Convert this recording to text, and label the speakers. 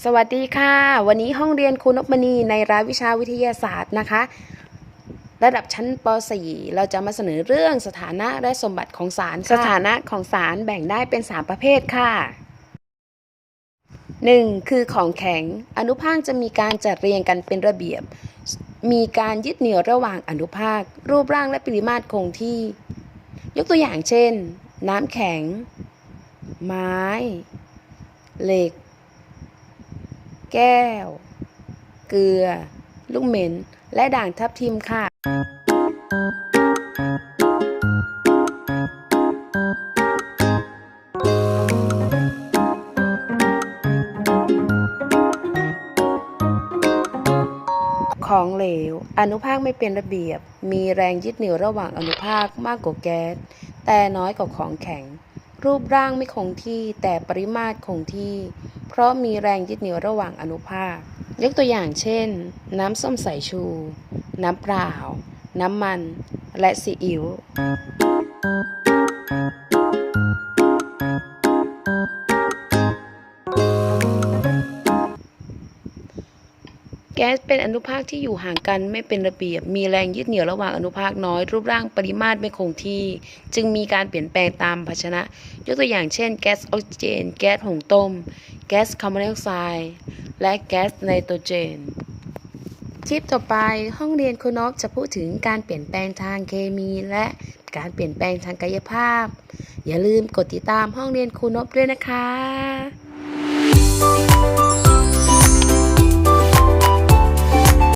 Speaker 1: สวัสดีค่ะ วันนี้ห้องเรียนครูนพมณีในรายวิชาวิทยาศาสตร์นะคะ ระดับชั้นป .4 เราจะมาเสนอเรื่องสถานะและสมบัติของสารสถานะของสารแบ่งได้เป็น 3 ประเภทค่ะ 1. คือของแข็ง อนุภาคจะมีการจัดเรียงกันเป็นระเบียบ มีการยึดเหนี่ยวระหว่างอนุภาค รูปร่างและปริมาตรคงที่ ยกตัวอย่างเช่น น้ำแข็ง ไม้ เหล็ก แก้ว เกลือ ลูกเหม็น และด่างทับทิมค่ะ ของเหลว อนุภาคไม่เป็นระเบียบ มีแรงยึดเหนี่ยวระหว่างอนุภาคมากกว่าแก๊ส แต่น้อยกว่าของแข็ง รูปร่างไม่คงที่แต่ปริมาตรคงที่ เพราะมีแรงยึดเหนี่ยวระหว่างอนุภาค ยกตัวอย่างเช่น น้ำส้มสายชู น้ำเปล่า น้ำมัน และซีอิ๊ว ก๊สเป็นอนุภาคที่อยู่ห่างกันไม่เป็นระเบียบ มีแรงยึดเหนี่ยวระหว่างอนุภาคน้อย รูปร่างปริมาตรไม่คงที่ จึงมีการเปลี่ยนแปลงตามภาชนะ ยกตัวอย่างเช่น แก๊สออกซิเจน แก๊สหุงต้ม แก๊สคาร์บอนไดออกไซด์และแก๊สไนโตรเจนคลิปต่อไปห้องเรียนคุณนพจะพูดถึงการเปลี่ยนแปลงทางเคมี และการเปลี่ยนแปลงทางกายภาพ อย่าลืมกดติดตามห้องเรียนครูนพด้วยนะคะ